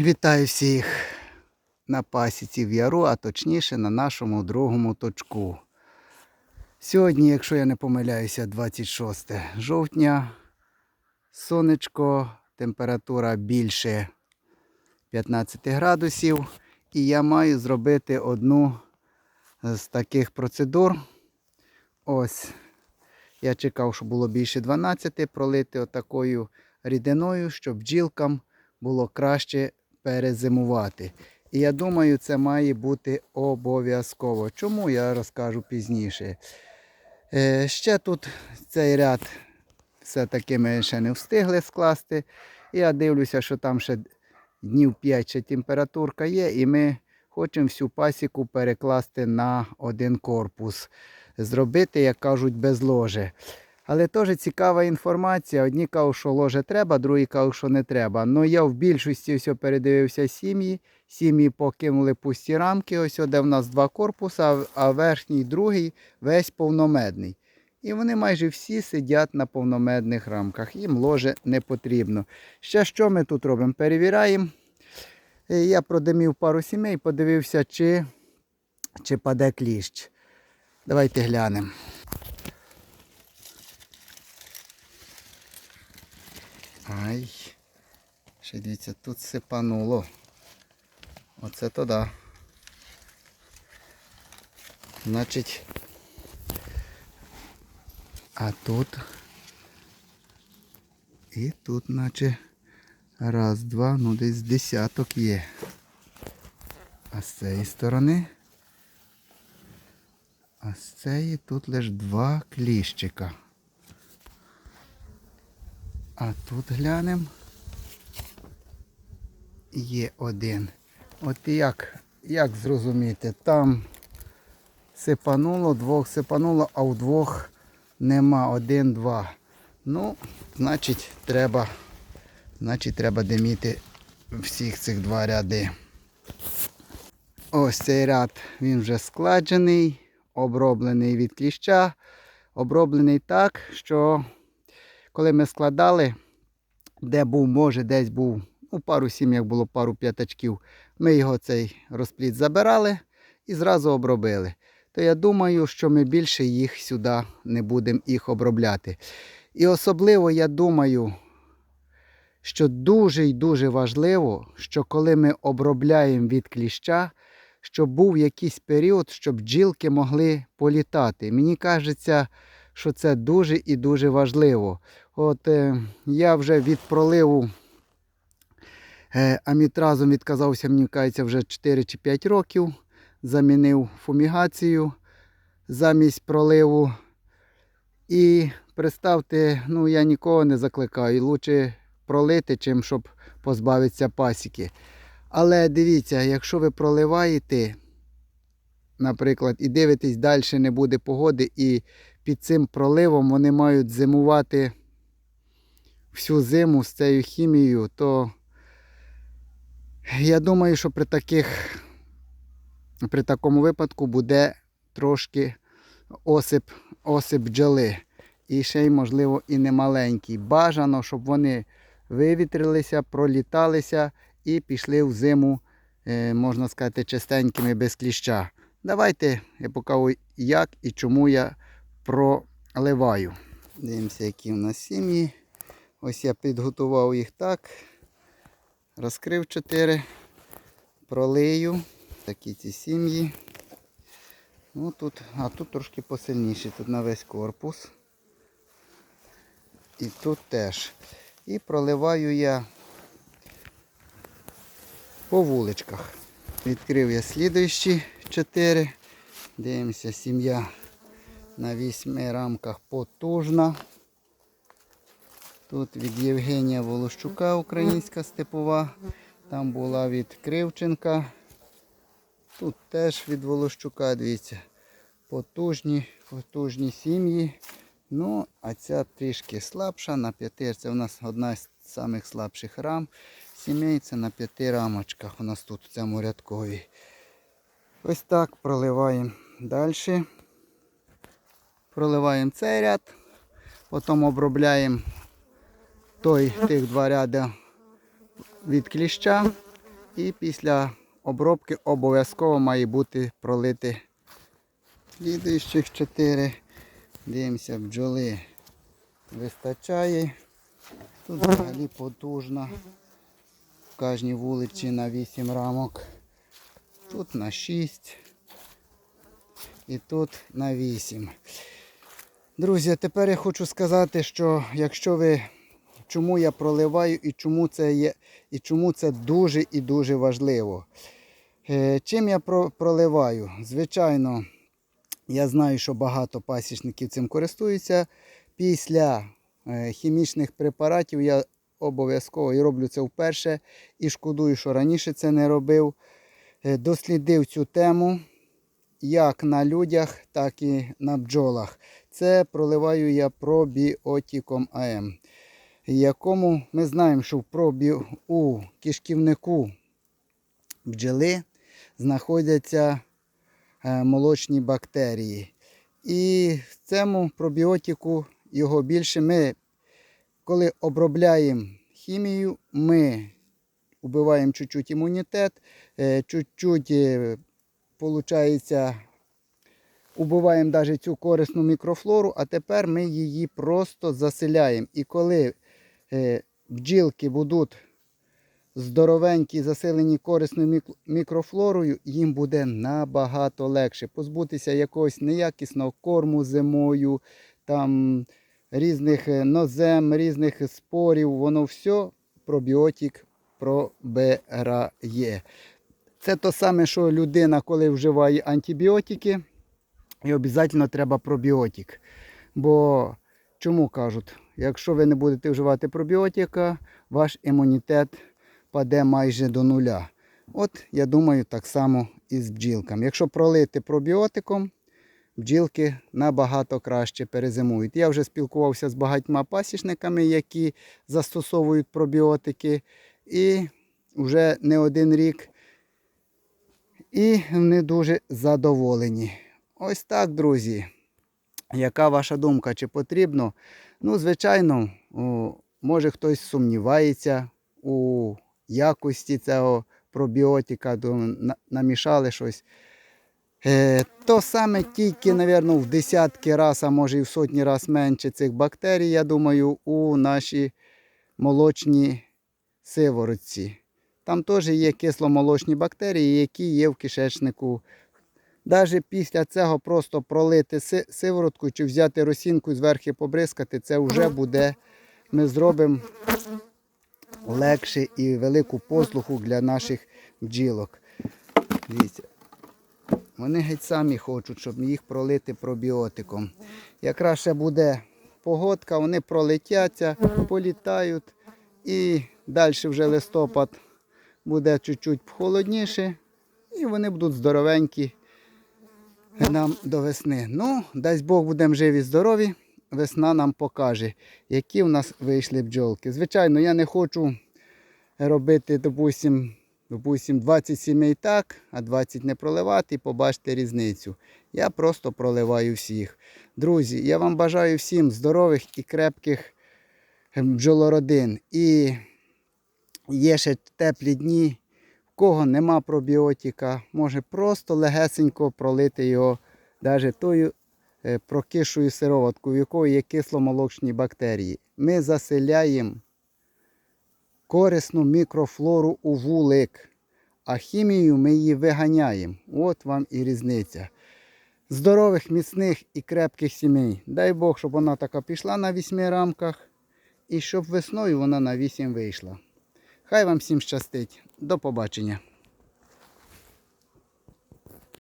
Вітаю всіх на пасіці в яру, а точніше на нашому другому точку. Сьогодні, якщо я не помиляюся, 26 жовтня, сонечко, температура більше 15 градусів. І я маю зробити одну з таких процедур. Ось, я чекав, що було більше 12, пролити отакою рідиною, щоб бджілкам було краще перезимувати. І я думаю, це має бути обов'язково. Чому я розкажу пізніше. Е, ще тут цей ряд все-таки ми ще не встигли скласти. Я дивлюся, що там ще днів 5 ще температурка є, і ми хочемо всю пасіку перекласти на один корпус. Зробити, як кажуть, без ложе. Але теж цікава інформація. Одні кажуть, що ложе треба, другі кажуть, що не треба. Ну я в більшості все передивився сім'ї. Сім'ї покинули пусті рамки, ось де в нас два корпуса, а верхній другий весь повномедний. І вони майже всі сидять на повномедних рамках. Їм ложе не потрібно. Ще що ми тут робимо? Перевіряємо. Е, Я продимів пару сімей, подивився, чи, чи паде кліщ. Давайте глянемо. Ай, ще дивіться, тут сипануло. Оце то да. Значить. А тут. І тут, наче раз, два, ну десь десяток є. А з цієї сторони. А з цієї тут лише два кліщика. А тут глянемо. Є один. От як, як зрозуміти, там сипануло, двох сипануло, а у двох нема. Один, два. Ну, значить, треба, значить, треба диміти всіх цих два ряди. Ось цей ряд він вже складений, оброблений від кліща, оброблений так, що коли ми складали, де був, може, десь був, у пару сім'ях було пару п'ятачків, ми його цей розпліт забирали і зразу обробили. То я думаю, що ми більше їх сюди не будемо їх обробляти. І особливо я думаю, що дуже і дуже важливо, що коли ми обробляємо від кліща, щоб був якийсь період, щоб бджілки могли політати. Мені кажеться, що це дуже і дуже важливо. От е, я вже від проливу е, амітразом відказався, мені кажеться, вже 4 чи 5 років. Замінив фумігацію замість проливу. І представте, ну я нікого не закликаю. Лучше пролити, чим щоб позбавитися пасіки. Але дивіться, якщо ви проливаєте, наприклад, і дивитесь, далі не буде погоди, і під цим проливом вони мають зимувати всю зиму з цією хімією, то я думаю, що при таких, при такому випадку буде трошки осип, осип бджоли. І ще й, можливо, і не маленький. Бажано, щоб вони вивітрилися, проліталися і пішли в зиму, е, можна сказати, чистенькими без кліща. Давайте я покажу, як і чому я проливаю. Дивимося, які в нас сім'ї. Ось я підготував їх так. Розкрив 4, пролию. Такі ці сім'ї. Ну, тут, а тут трошки посильніше, тут на весь корпус. І тут теж. І проливаю я по вуличках. Відкрив я слідуючі 4. Дивимося, сім'я на вісьми рамках потужна. Тут від Євгенія Волощука, українська степова. Там була від Кривченка. Тут теж від Волощука, дивіться, потужні, потужні сім'ї. Ну, а ця трішки слабша на п'яти. Це у нас одна з самих слабших рам. Сімей це на п'яти рамочках. У нас тут в цьому рядкові. Ось так проливаємо далі. Проливаємо цей ряд, потім обробляємо той, тих два ряди від кліща. І після обробки обов'язково має бути пролити слідуючих 4. Дивимося, бджоли вистачає. Тут взагалі потужно. В кожній вулиці на 8 рамок. Тут на 6. І тут на 8. Друзі, тепер я хочу сказати, що якщо ви чому я проливаю і чому це є, і чому це дуже і дуже важливо. Е, Чим я проливаю? Звичайно, я знаю, що багато пасічників цим користуються. Після е, хімічних препаратів я обов'язково і роблю це вперше і шкодую, що раніше це не робив. Е, Дослідив цю тему як на людях, так і на бджолах. Це проливаю я пробіотиком АМ, якому ми знаємо, що в пробі у кишківнику бджоли знаходяться е, молочні бактерії. І в цьому пробіотику його більше ми, коли обробляємо хімію, ми убиваємо чуть-чуть імунітет, е, чуть-чуть, е, получається, убиваємо навіть цю корисну мікрофлору, а тепер ми її просто заселяємо. І коли е, бджілки будуть здоровенькі, заселені корисною мікрофлорою, їм буде набагато легше позбутися якогось неякісного корму зимою, там різних е, нозем, різних спорів, воно все пробіотик пробирає. Це то саме, що людина, коли вживає антибіотики, і обов'язково треба пробіотик. Бо чому кажуть, якщо ви не будете вживати пробіотика, ваш імунітет паде майже до нуля. От, я думаю, так само і з бджілками. Якщо пролити пробіотиком, бджілки набагато краще перезимують. Я вже спілкувався з багатьма пасічниками, які застосовують пробіотики, і вже не один рік. І вони дуже задоволені. Ось так, друзі. Яка ваша думка? Чи потрібно? Ну, звичайно, може хтось сумнівається у якості цього пробіотика, намішали щось. Е, то саме тільки, мабуть, в десятки раз, а може і в сотні раз менше цих бактерій, я думаю, у нашій молочній сиворотці. Там теж є кисломолочні бактерії, які є в кишечнику. Навіть після цього просто пролити сиворотку чи взяти росінку і зверху побризкати, це вже буде, ми зробимо легше і велику послугу для наших бджілок. Дивіться. Вони геть самі хочуть, щоб їх пролити пробіотиком. Якраз ще буде погодка, вони пролетяться, політають. І далі вже листопад буде чуть-чуть холодніше. І вони будуть здоровенькі нам до весни. Ну, дасть Бог будемо живі, здорові. Весна нам покаже, які в нас вийшли бджолки. Звичайно, я не хочу робити, допустим, допустим, 20 сімей так, а 20 не проливати і побачити різницю. Я просто проливаю всіх. Друзі, я вам бажаю всім здорових і крепких ем, бджолородин. І є ще теплі дні, в кого нема пробіотика, може просто легесенько пролити його навіть тою е, прокишою сироваткою, в якої є кисломолочні бактерії. Ми заселяємо корисну мікрофлору у вулик, а хімію ми її виганяємо. От вам і різниця. Здорових, міцних і крепких сімей. Дай Бог, щоб вона така пішла на 8 рамках і щоб весною вона на 8 вийшла. Хай вам всім щастить. До побачення.